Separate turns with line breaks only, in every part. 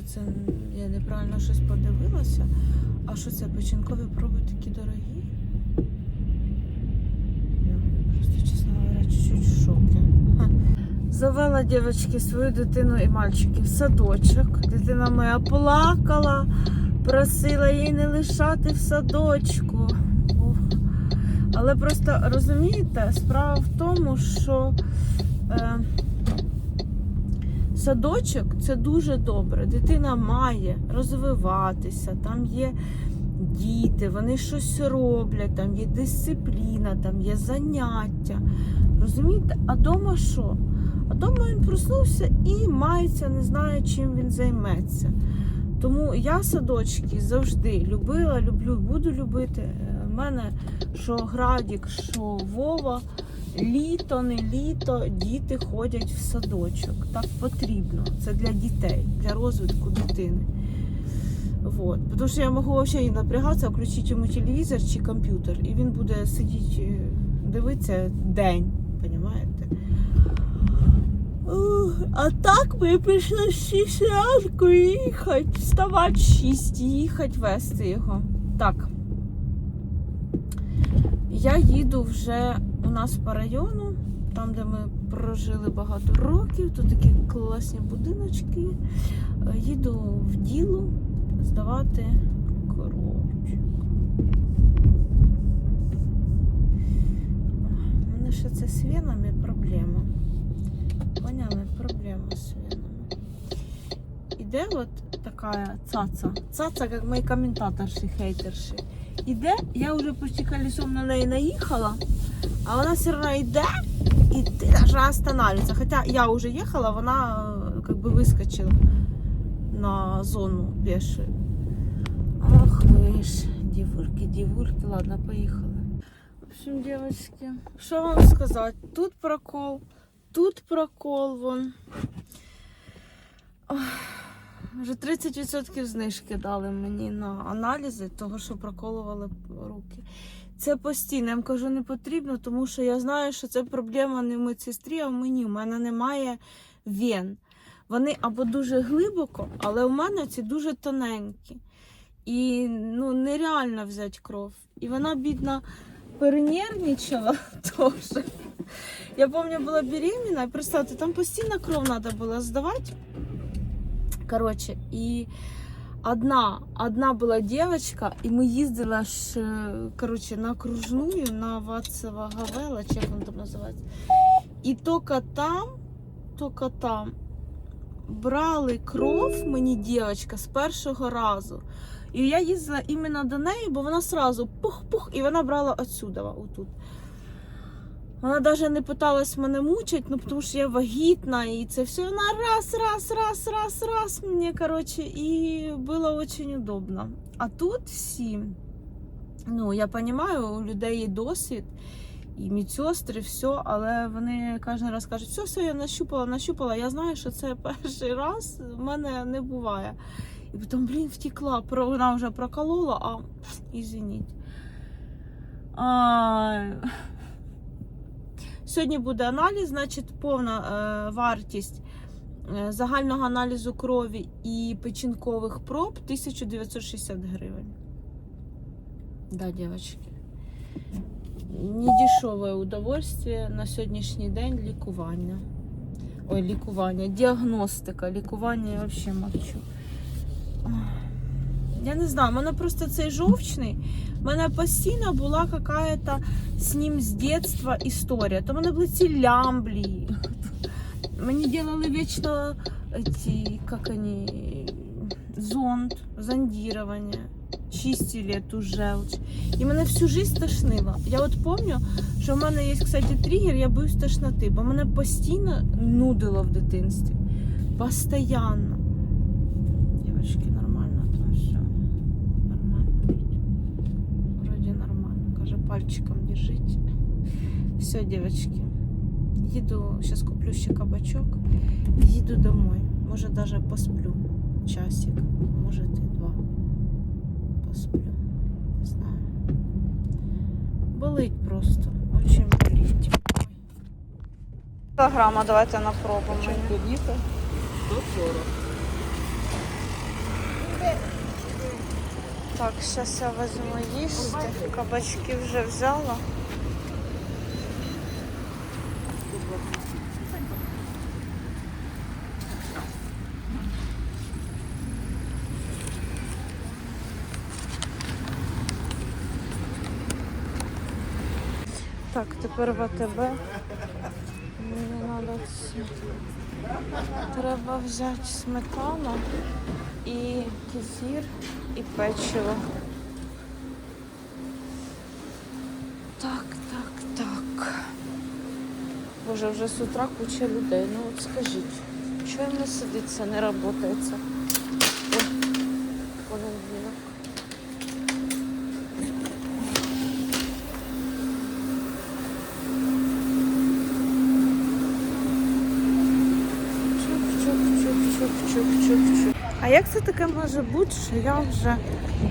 може це я неправильно щось подивилася. А що це печінкові проби такі дорогі? Я просто, чесно говоря, в шокі. Завела дівчатки свою дитину і мальчиків в садочок. Дитина моя плакала, просила її не лишати в садочку. Ух. Але просто розумієте, справа в тому, що е, садочок це дуже добре. Дитина має розвиватися, там є діти, вони щось роблять, там є дисципліна, там є заняття. Розумієте? А дома що? А дома він проснувся і мається, не знає, чим він займеться. Тому я садочки завжди любила, люблю, буду любити. Мене що Градік, що Вова, літо, не літо, діти ходять в садочок. Так потрібно. Це для дітей, для розвитку дитини. Вот. Тому що я можу взагалі напрягатися, включити йому телевізор чи комп'ютер, і він буде сидіти, е, дивитися день, розумієте? А так ми в 6 ранку їхати, вставати в 6 і їхати вести його. Так. Я їду вже у нас по району, там, де ми прожили багато років, тут такі класні будиночки. Е, Їду в діло здавати коровчик. У мене ще це з венами проблема. Поняли? Проблема з венами. Іде от така цаца. Цаца, як мої коментаторші, хейтерші. Іде, я вже почти колесом на неї наїхала, а вона все одно йде і навіть останавливається. Хоча я вже їхала, вона е, как бы вискочила на зону пешую. Ах ви ж, дівульки, дівульки, ладно, поїхали. В общем, девочки, що вам сказати? Тут прокол, тут прокол вон. Ох, Вже 30% знижки дали мені на аналізи, того, що проколували руки. Це постійно, я вам кажу, не потрібно, тому що я знаю, що це проблема не в медсестрі, а в мені. У мене немає вен. Вони або дуже глибоко, але у мене ці дуже тоненькі. І ну, нереально взяти кров. І вона, бідна, перенервничала теж. Я пам'ятаю, була беременна, і представте, там постійно кров треба було здавати. Коротше, і одна, одна була дівчинка, і ми їздили аж е, коротше, на окружную, на Вацева Гавела, чи як воно там називається. І тільки там, тільки там брали кров мені дівчинка з першого разу. І я їздила іменно до неї, бо вона сразу пух-пух, і вона брала отсюда, отут. Вона навіть не питалась мене мучити, ну тому що я вагітна, і це все вона раз, раз, раз, раз, раз мені, коротше, і було дуже удобно. А тут всі, ну я розумію, у людей є досвід, і медсестри, все, але вони кожен раз кажуть, все, все, я нащупала, нащупала. Я знаю, що це перший раз в мене не буває. І потім, блін, втекла, вона вже проколола, а извиніть. Ай. Сьогодні буде аналіз, значить, повна е, вартість е, загального аналізу крові і печінкових проб 1960 гривень. Да, девочки. Недешеве удовольствие на сьогоднішній день лікування. Ой, лікування, діагностика, лікування я взагалі мовчу. Ах. Я не знаю, у мене просто цей жовчний. У мене постійно була какая-то з ним з дитинства історія. То в мене були ці лямблі. Мені делали вічно ці, як вони, зонд, зондирование, чистили эту желчь. І мене всю жизнь тошнило. Я от пам'ятаю, що в мене є, кстати, тригер, я боюсь тошноти, бо мене постійно нудило в дитинстві. Постоянно. нормально. Каже, пальчиком держите. Все, девочки. Їду, сейчас куплю ще кабачок. Їду домой. Може даже посплю. Часик, може і два. Посплю. Не знаю. Болить просто. Очень болить. Кілограма давайте на пробу. мені.
Клубника 140.
Так, зараз я візьму їсти. Кабачки вже взяла. Так, тепер в АТБ. Мені треба. Треба взяти сметану і кефір, і печиво. Так, так, так. Боже, вже з утра куча людей. Ну от скажіть, чого їм не сидиться, не працюється? Ой, понеділок. Чук-чук-чук-чук-чук-чук. А як це таке може бути, що я вже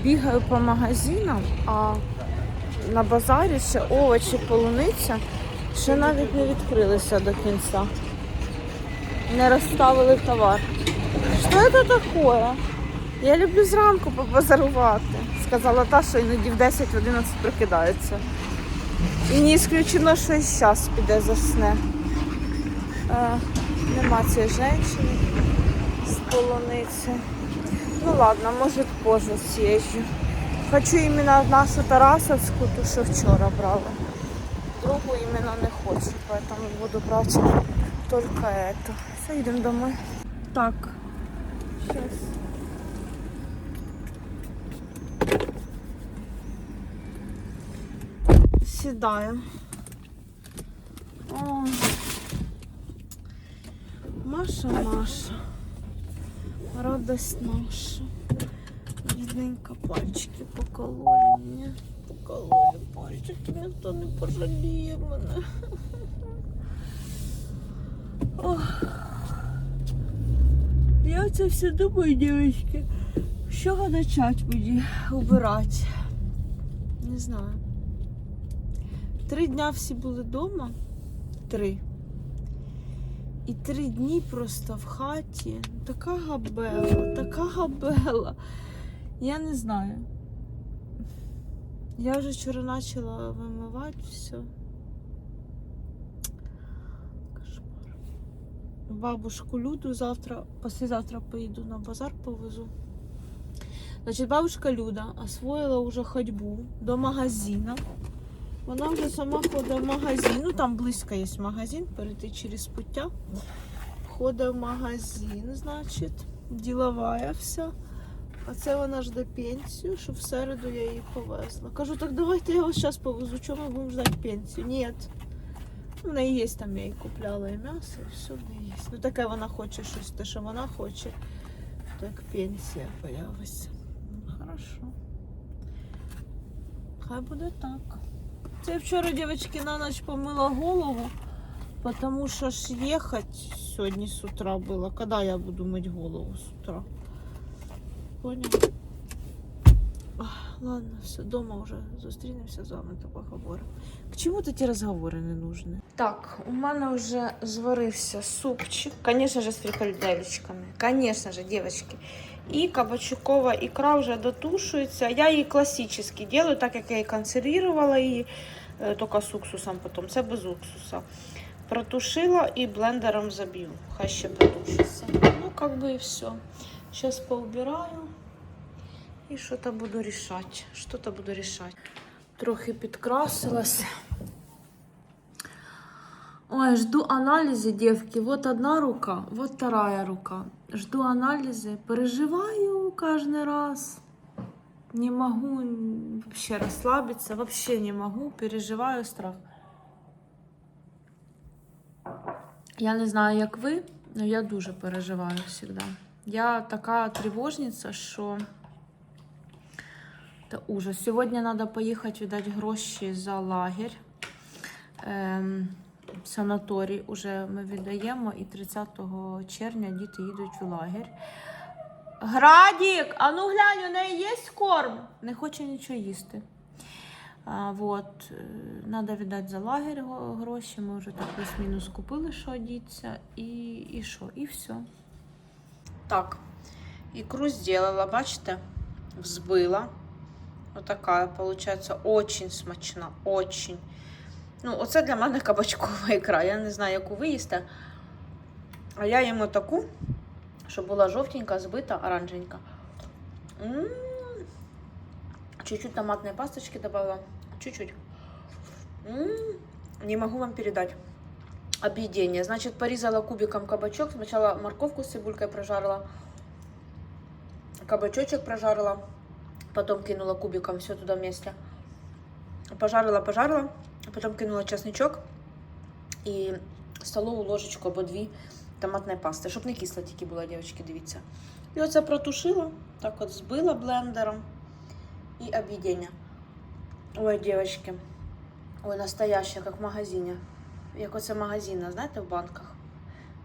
бігаю по магазинам, а на базарі ще овочі, полуниця ще навіть не відкрилися до кінця. Не розставили товар. Що це таке? Я люблю зранку побазарувати, сказала та, що іноді в 10-11 прокидається. І не ісключено, що і зараз піде засне. Е, нема цієї жінки з полуниці. Ну ладно, може позже съезжу. Хочу іменно нашу Тарасовську, ту, що вчора брала. Другу іменно не хочу, поэтому буду брати только эту. Все, йдемо домой. Так. Сейчас. Сідаємо. Ой. Маша, Маша. Радость наша. Бідненько пальчики покололи мені. Покололи пальчики, ніхто не пожаліє мене. Ох. Я це все думаю, дівчатки. Чого почати мені убирати? Не знаю. Три дня всі були вдома. Три. І три дні просто в хаті. Така габела, така габела. Я не знаю. Я вже вчора почала вимивати все. Кошмар. Бабушку Люду завтра, післязавтра поїду на базар повезу. Значить, бабушка Люда освоїла вже ходьбу до магазину. Вона вже сама ходить в магазин. Ну там близько є магазин, перейти через пуття. Ходить в магазин, значить, ділова вся. А це вона жде пенсію, щоб в середу я її повезла. Кажу, так давайте я вас зараз повезу, чому ми будемо ждати пенсію? Ні. У неї є там, я їй купляла і м'ясо, і все в неї є. Ну таке вона хоче щось, те, що вона хоче, так пенсія появиться. Ну, хорошо. Хай буде так. Це вчора, дівчатки, на ніч помила голову, тому що ж їхати сьогодні з утра було. Коли я буду мити голову з утра? Понял? Ладно, все, дома вже зустрінемося з вами та поговоримо. К чому ті розговори не нужні? Так, у мене вже зварився супчик, звісно ж, з фрикадельчиками. Звісно ж, дівчатки. І кабачукова ікра вже дотушується. Я її класично делаю, так як я і консервувала її, е, тільки з уксусом потім. Це без уксуса. Протушила і блендером заб'ю. Хай ще протушиться. Ну, как бы і все. Сейчас поубираю і щось буду рішати. Щось буду рішати. Трохи підкрасилась. Ой, жду анализы, девки. Вот одна рука, вот вторая рука. Жду анализы, переживаю каждый раз. Не могу вообще расслабиться, вообще не могу, переживаю страх. Я не знаю, як ви, але я дуже переживаю завжди. Я така тривожниця, що це ужас. Сьогодні треба поїхати віддати гроші за лагерь. Ем, санаторій уже ми віддаємо, і 30 червня діти їдуть в лагерь. Градік, а ну глянь, у неї є корм. Не хоче нічого їсти. А, вот, е, надо віддати за лагерь гроші. Ми вже так плюс-мінус купили, що одіться, і, і що, і все. Так, ікру зробила, бачите, взбила. Отака, получается, очень смачна, очень. Ну, оце для мене кабачкова ікра. Я не знаю, яку ви їсте. А я їм таку, щоб була жовтенька, збита, оранженька. Чуть-чуть томатной пасточки добавила. Чуть-чуть. Не могу вам передать. Объедение. Значит, порезала кубиком кабачок. Сначала морковку с цибулькой прожарила. Кабачочек прожарила. Потом кинула кубиком все туда вместе. Пожарила, пожарила. Потом кинула чесничок і столову ложечку або дві томатної пасти, щоб не кисла тільки була, дівчатки, дивіться. І оце протушила, так от збила блендером і об'єднання. Ой, дівчатки, ой, настояще, як в магазині. Як оце магазина, знаєте, в банках.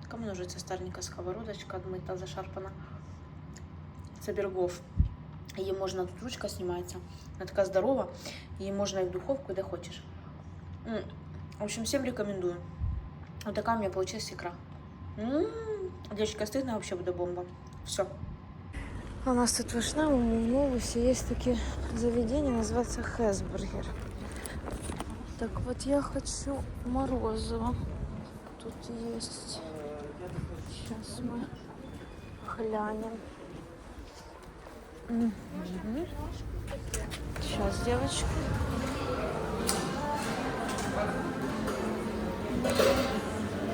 Така ця старенька сковородочка, відмита, зашарпана. Це Бергов. Її можна, тут ручка знімається. Вона така здорова. Її можна і в духовку, де хочеш. М, В общем, всем рекомендую. Вот такая у меня получилась икра. М, Девочка, стыдно вообще буде бомба. Все.
У нас тут в Вишневому Новусі є таке заведення, називається Хесбургер. Так вот я хочу морозиво. Тут есть. Сейчас мы глянем. Сейчас, девочки.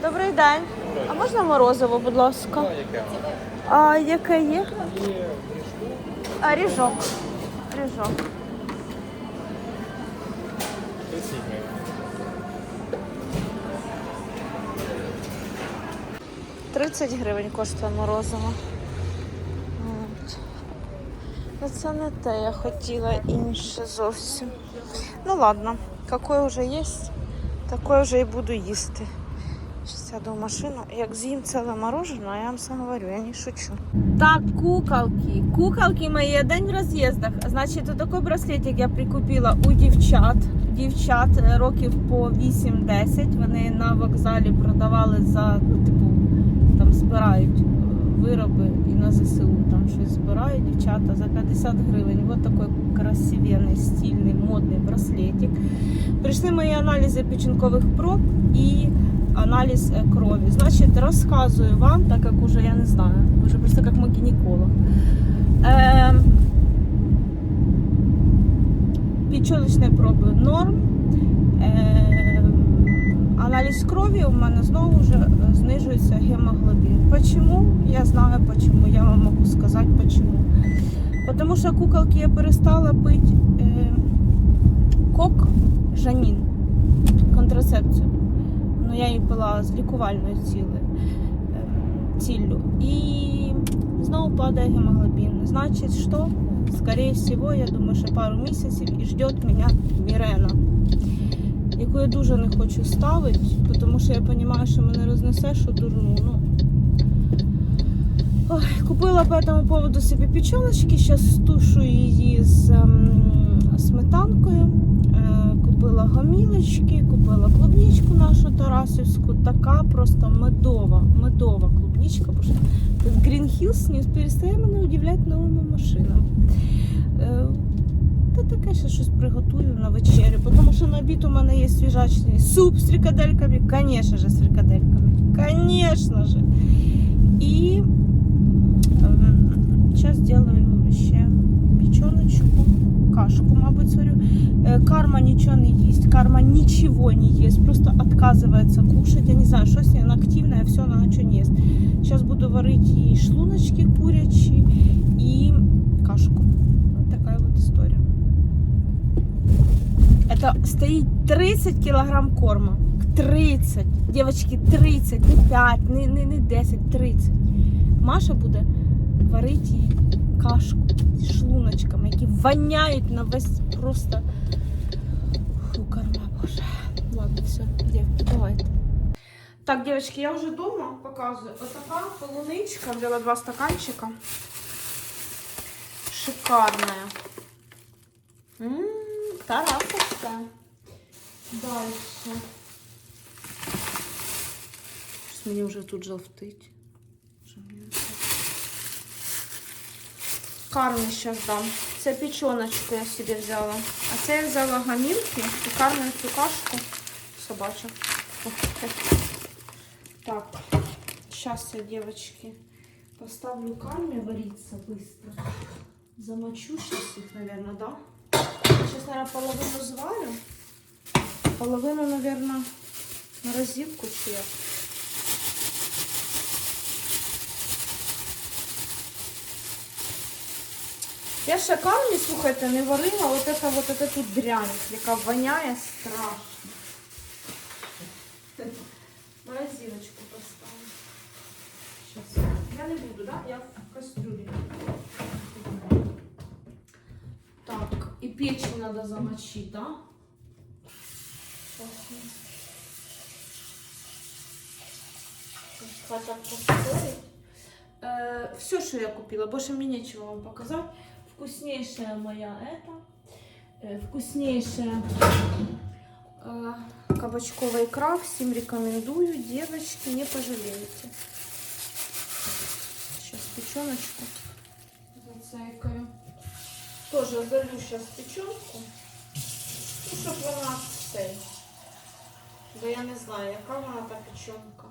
Добрий день. А можна морозиво, будь ласка? А яке є? А ріжок. Ріжок. Тридцять гривень коштує морозиво. Ну, Це не те, я хотіла інше зовсім. Ну ладно, какое вже є, таке вже і буду їсти. Сяду в машину. Як з'їм ціле мороженое, я вам все говорю, я не шучу.
Так, куколки. Куколки мои, день в роз'їздах. Значить, такий браслетик я прикупила у дівчат. Дівчат е, років по 8-10. Вони на вокзалі продавали за, ну, типу, там збирають вироби і на ЗСУ там щось збирають дівчата за 50 гривень. Вот такой красивенний, стильний, модний браслетик. Прийшли мої аналізи печінкових проб і аналіз е, крові. Значить, розказую вам, так як уже я не знаю, вже просто як мій гінеколог. Е, печіночні проби норм. Е, аналіз крові у мене знову вже е, знижується гемоглобін. Почему? Я знаю почему. Я вам можу сказати почему. Потому що куколки я перестала пити е, кок Жанін контрацепцію. Ну, я її пила з лікувальною цілею, ем, ціллю. І знову падає гемоглобін. Значить, що? Скорее всего, я думаю, що пару місяців і ждет мене Мірена, яку я дуже не хочу ставити, тому що я розумію, що мене рознесе, що дурну. Ну, Ой, купила по этому поводу собі печеночки, зараз стушу її з ем, сметанкою. Е, купила гомілочки, купила клубничку нашу Тарасівську. Така просто медова, медова клубничка. Бо що Green Hills не перестає мене удивляти новими машинами. Та таке ще щось приготую на вечерю, тому що на обід у мене є свіжачний суп з фрикадельками, звісно ж, з фрикадельками. Звісно ж. І Сейчас делаю ще печеночку, кашку, мабуть, сварю. Е, Карма нічого не їсть, карма ничего не їсть, просто отказывается кушать. Я не знаю, что с ней, она активная, все, она ничего не ест. Сейчас буду варить ей шлуночки курячие и кашку. Вот такая вот история. Это стоит 30 килограмм корма. 30. Девочки, 30, не 5, не, не, не 10, 30. Маша буде варити їй кашку з шлуночками, які воняють на весь просто. Фу, корма, боже. Ладно, все, дівки, давайте. Так, девочки, я вже вдома показую. Отака полуничка, взяла два стаканчика. Шикарная. М, Тарасовська. Дальше. Щось мені вже тут жовтить. Кармі зараз дам. Це печеночку я собі взяла. А це я взяла гамілки і кармі цю кашку собачу. Так. Сейчас я, девочки, поставлю карме вариться быстро. Замочу сейчас их, наверное, да? Сейчас, наверное, половину зварю. Половину, наверное, морозилку чи як. Я ще кармі, слухайте, не варила вот это вот эту тут дрянь, яка воняє страшно. Морозилочку поставлю. Сейчас. Я не буду, да? Я в кастрюле. Печень надо замочить, да? Э, все, что я купила, больше мне нечего вам показать. Вкуснейшая моя это. Э, вкуснейшая э, кабачковая икра. Всем рекомендую. Девочки, не пожалеете. Сейчас печеночку зацейкаю. Тоже залью сейчас печенку. Ну, щоб вона цей. Бо я не знаю, яка вона та печенка.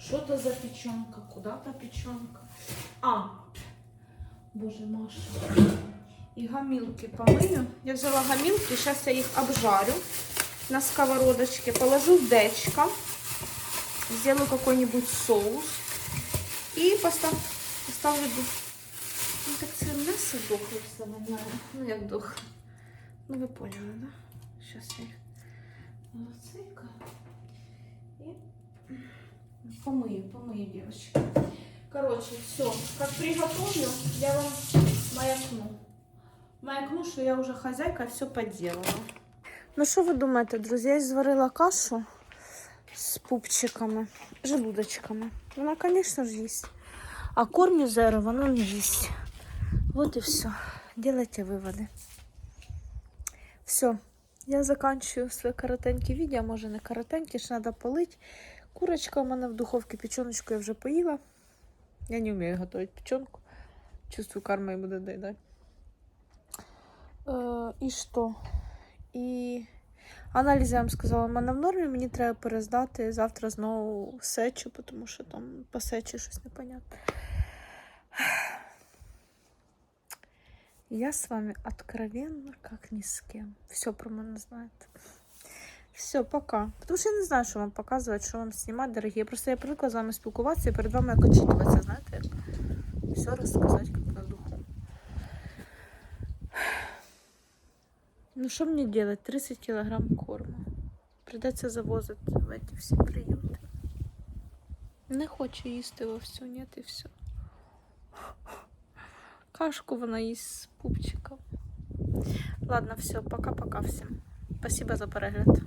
Що то за печенка? Куда та печенка? А, боже, Маша. І гамілки помию. Я взяла гамілки, зараз я їх обжарю на сковородочке, положу в дечко, сделаю какой-нибудь соус и постав, поставлю... ду- Ну так це м'ясо дохле все, наверное. Ну як дохле. Ну ви поняли, да? Сейчас я їх зацикаю. И помою, помою, девочки. Короче, все. Как приготовлю, я вам маякну. Маякну, що я вже хазяйка, все поделала. Ну що ви думаєте, друзі? Я зварила кашу з пупчиками, желудочками. Вона, звісно ж, їсть. А кормі зеро вона не їсть. Вот и все. Делайте выводы. Все. Я заканчиваю своє коротеньке відео. Може не коротеньке, ще треба полить. Курочка у мене в духовці, печеночку я вже поїла. Я не вмію готувати печенку. Чувствую, карма і буде доїдати. І що? І аналіз я вам сказала, в мене в нормі, мені треба перездати завтра знову сечу, тому що там по сечі щось непонятне. Я с вами откровенно, как ни с кем. Все про мене знаєте. Все, пока. Тому що я не знаю, що вам показувати, що вам знімати, дорогі. Просто я привикла з вами спілкуватися і перед вами як очікуватися, знаєте, як все розказати, як на духу. Ну, що мені делать? 30 кілограм корму. Придеться завозити в эти всі приюти. Не хочу їсти вовсю, ні, і все. Кашку вона їсть з пупчиком. Ладно, все, пока-пока всім. Спасибо за перегляд.